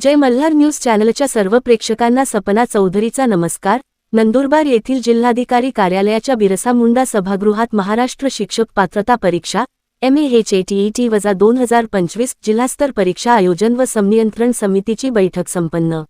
जय Malhar news चॅनलच्या सर्व प्रेक्षकांना सपना चौधरीचा नमस्कार. नंदुरबार येथील जिल्हाधिकारी कार्यालयाच्या बिरसा मुंडा सभागृहात महाराष्ट्र शिक्षक पात्रता परीक्षा एम ए वजा दोन हजार पंचवीस जिल्हास्तर परीक्षा आयोजन व संनियंत्रण समितीची बैठक संपन्न.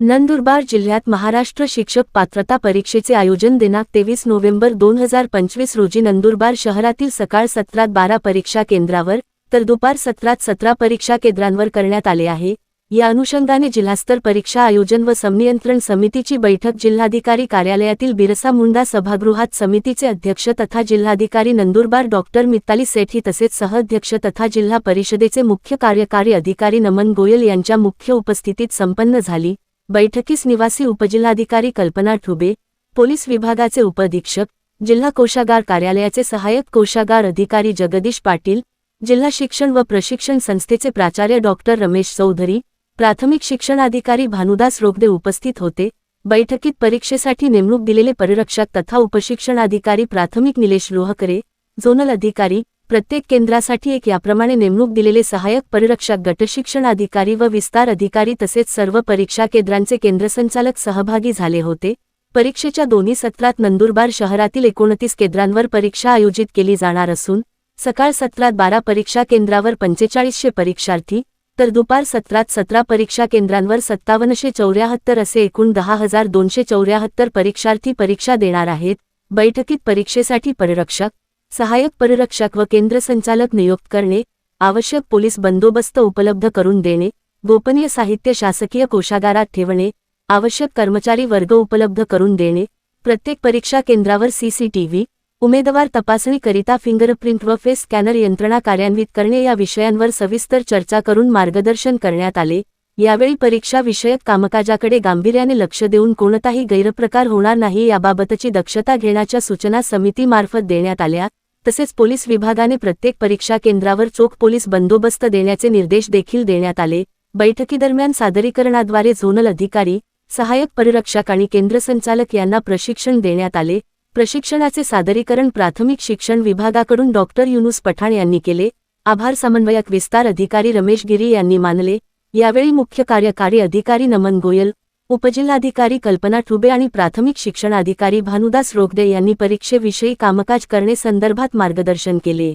नंदुरबार जिल्ह्यात महाराष्ट्र शिक्षक पात्रता परीक्षेचे आयोजन दिनांक तेवीस नोव्हेंबर दोन हजार पंचवीस रोजी नंदुरबार शहरातील सकाळ सत्रात बारा परीक्षा केंद्रावर तर दुपार सत्रात सतरा परीक्षा केंद्रांवर करण्यात आले आहे. या अनुषंगाने जिल्हास्तर परीक्षा आयोजन व संनियंत्रण समितीची बैठक जिल्हाधिकारी कार्यालयातील बिरसा मुंडा सभागृहात समितीचे अध्यक्ष तथा जिल्हाधिकारी नंदुरबार डॉक्टर मित्ताली सेठी तसेच सहअध्यक्ष तथा जिल्हा परिषदेचे मुख्य कार्यकारी अधिकारी नमन गोयल यांच्या मुख्य उपस्थितीत संपन्न झाली. बैठकीस निवासी उपजिल्हाधिकारी कल्पना ठुबे पोलीस विभागाचे उपअधीक्षक जिल्हा कोषागार कार्यालयाचे सहाय्यक कोषागार अधिकारी जगदीश पाटील जिल्हा शिक्षण व प्रशिक्षण संस्थेचे प्राचार्य डॉक्टर रमेश चौधरी प्राथमिक शिक्षणाधिकारी भानुदास रोगदे उपस्थित होते. बैठकीत परीक्षेसाठी नेमणूक दिलेले परिरक्षक तथा उपशिक्षणाधिकारी प्राथमिक निलेश लोहकरे झोनल अधिकारी प्रत्येक केंद्रासाठी एक याप्रमाणे नेमणूक दिलेले सहाय्यक परिरक्षक गटशिक्षण अधिकारी व विस्तार अधिकारी तसेच सर्व परीक्षा केंद्रांचे केंद्रसंचालक सहभागी झाले होते. परीक्षेच्या दोन्ही सत्रात नंदुरबार शहरातील एकोणतीस केंद्रांवर परीक्षा आयोजित केली जाणार असून सकाळ सत्रात बारा परीक्षा केंद्रावर पंचेचाळीसशे परीक्षार्थी तर दुपार सत्रात सतरा परीक्षा केंद्रांवर सत्तावनशे चौऱ्याहत्तर असे एकूण दहा हजार दोनशे चौऱ्याहत्तर परीक्षार्थी परीक्षा देणार आहेत. बैठकीत परीक्षेसाठी परिरक्षक सहाय्यक परिरक्षक व केंद्र संचालक नियुक्त करणे आवश्यक पोलीस बंदोबस्त उपलब्ध करून देणे गोपनीय साहित्य शासकीय कोशागारात ठेवणे आवश्यक कर्मचारी वर्ग उपलब्ध करून देणे प्रत्येक परीक्षा केंद्रावर सीसीटीव्ही उमेदवार तपासणीकरिता फिंगरप्रिंट व फेस स्कॅनर यंत्रणा कार्यान्वित करणे या विषयांवर सविस्तर चर्चा करून मार्गदर्शन करण्यात आले. यावेळी परीक्षा विषयक कामकाजाकडे गांभीर्याने लक्ष देऊन कोणताही गैरप्रकार होणार नाही याबाबतची दक्षता घेण्याच्या सूचना समितीमार्फत देण्यात आल्या. तसेच पोलीस विभागाने प्रत्येक परीक्षा केंद्रावर चोख पोलीस बंदोबस्त देण्याचे निर्देश देखील देण्यात आले. बैठकीदरम्यान सादरीकरणाद्वारे झोनल अधिकारी सहाय्यक परिरक्षक आणि केंद्र संचालक यांना प्रशिक्षण देण्यात आले. प्रशिक्षणाचे सादरीकरण प्राथमिक शिक्षण विभागाकडून डॉक्टर युनुस पठाण यांनी केले. आभार समन्वयक विस्तार अधिकारी रमेश गिरी यांनी मानले. यावेळी मुख्य कार्यकारी अधिकारी नमन गोयल उपजिल्हाधिकारी कल्पना ठुबे आणि प्राथमिक शिक्षणाधिकारी भानुदास रोगडे यांनी परीक्षेविषयी कामकाज करणे संदर्भात मार्गदर्शन केले.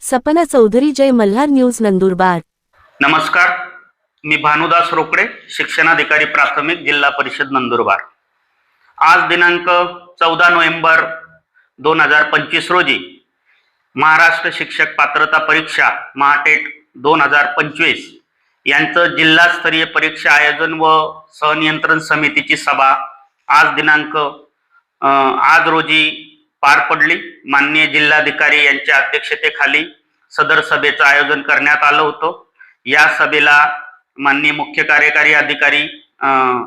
सपना चौधरी जय मल्हार न्यूज नंदुरबार. नमस्कार. मी भानुदास रोकडे शिक्षणाधिकारी प्राथमिक जिल्हा परिषद नंदुरबार. आज दिनांक चौदा नोव्हेंबर दोन हजार पंचवीस रोजी महाराष्ट्र शिक्षक पात्रता परीक्षा महाटेट दोन हजार पंचवीस यांचं जिल्हास्तरीय परीक्षा आयोजन व सहनियंत्रण समितीची सभा आज दिनांक आज रोजी पार पडली. माननीय जिल्हाधिकारी यांच्या अध्यक्षतेखाली सदर सभेचं आयोजन करण्यात आलं होतं. या सभेला माननीय मुख्य कार्यकारी अधिकारी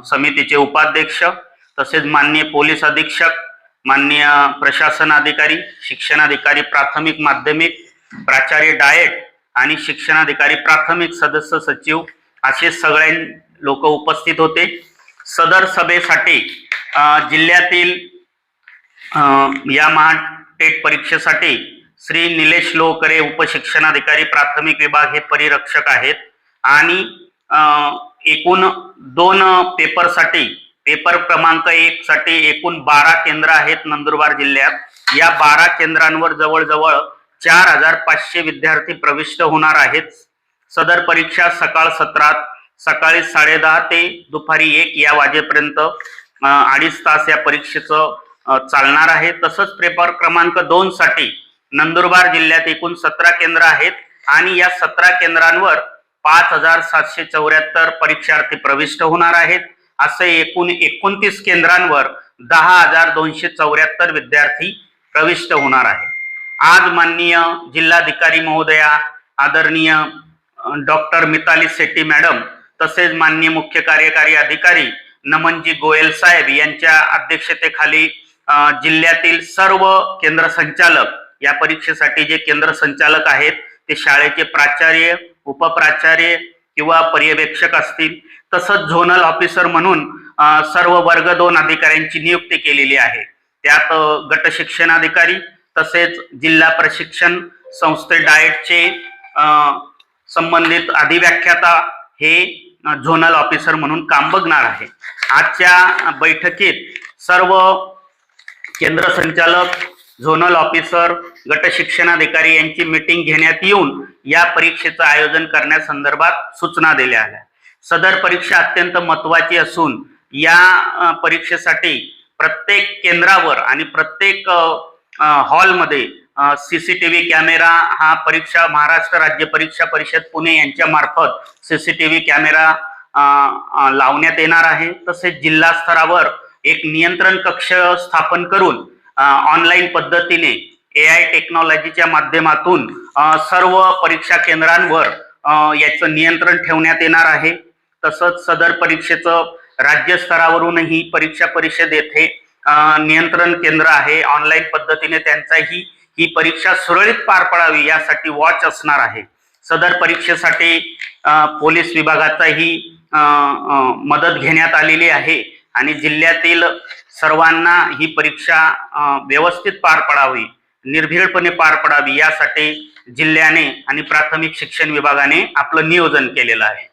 समितीचे उपाध्यक्ष तसेच माननीय पोलीस अधीक्षक माननीय प्रशासन अधिकारी शिक्षणाधिकारी प्राथमिक माध्यमिक प्राचार्य डायट आणि शिक्षणाधिकारी प्राथमिक सदस्य सचिव असे सगळे लोक उपस्थित होते. सदर सभेसाठी जिल्ह्यातील या महाटेट परीक्षेसाठी श्री निलेश लोकरे उपशिक्षणाधिकारी प्राथमिक विभाग हे परिरक्षक आहेत. आणि एकूण दोन पेपरसाठी पेपर क्रमांक एक साठी एकूण बारा केंद्र आहेत नंदुरबार जिल्ह्यात. या बारा केंद्रांवर जवळजवळ चार हजार पाचशे विद्यार्थी प्रविष्ट होणार आहेत. सदर परीक्षा सकाळ सत्रात सकाळी साडेदहा ते दुपारी एक या वाजेपर्यंत अडीच तास या परीक्षेचं चालणार आहे. तसंच पेपर क्रमांक दोन साठी नंदुरबार जिल्ह्यात एकूण सतरा केंद्र आहेत आणि या सतरा केंद्रांवर पाच हजार सातशे चौऱ्याहत्तर परीक्षार्थी प्रविष्ट होणार आहेत. असे एकूण एकोणतीस केंद्रांवर दहा हजार दोनशे चौऱ्याहत्तर विद्यार्थी प्रविष्ट होणार आहे आज माननीय जिल्हाधिकारी महोदया आदरणीय डॉक्टर मिताली शेट्टी मॅडम तसेच माननीय मुख्य कार्यकारी अधिकारी नमनजी गोयल साहेब यांच्या अध्यक्षतेखाली जिल्ह्यातील सर्व केंद्र संचालक या परीक्षेसाठी जे केंद्र संचालक आहेत ते शाळेचे प्राचार्य उपप्राचार्य किंवा पर्यवेक्षक असतील तसंच झोनल ऑफिसर म्हणून सर्व वर्ग दोन अधिकाऱ्यांची नियुक्ती केलेली आहे. त्यात अ, गट शिक्षणाधिकारी तसेच जिल्हा प्रशिक्षण संस्थे डाएटचे संबंधित अधिव्याख्याता हे झोनल ऑफिसर म्हणून काम बघणार आहे. आजच्या बैठकीत सर्व केंद्र संचालक झोनल ऑफिसर गट शिक्षणाधिकारी यांची मीटिंग घेण्यात येऊन या परीक्षेचं आयोजन करण्यासंदर्भात सूचना दिल्या आल्या. सदर परीक्षा अत्यंत महत्वाची असून या परीक्षेसाठी प्रत्येक केंद्रावर आणि प्रत्येक हॉलमध्ये सी सी हॉलमध्ये सीसीटीव्ही कॅमेरा हा परीक्षा महाराष्ट्र राज्य परीक्षा परिषद पुणे यांच्या मार्फत सीसीटीव्ही कॅमेरा व्ही कॅमेरा लावण्यात येणार आहे. तसेच जिल्हा स्तरावर एक नियंत्रण कक्ष स्थापन करून ऑनलाईन पद्धतीने ए आय टेक्नॉलॉजीच्या माध्यमातून सर्व परीक्षा केंद्रांवर याचं नियंत्रण ठेवण्यात येणार आहे. तसंच सदर परीक्षेचं राज्यस्तरावरूनही परीक्षा परिषद येथे नियंत्रण केंद्र आहे. ऑनलाईन पद्धतीने त्यांचाही ही परीक्षा सुरळीत पार पडावी यासाठी वॉच असणार आहे. सदर परीक्षेसाठी पोलीस विभागाचाही मदत घेण्यात आलेली आहे आणि जिल्ह्यातील सर्वांना ही परीक्षा व्यवस्थित पार पडावी. निर्भीडपणे पार पडावी यासाठी जिल्ह्याने आणि प्राथमिक शिक्षण विभागाने आपलं नियोजन केलेलं आहे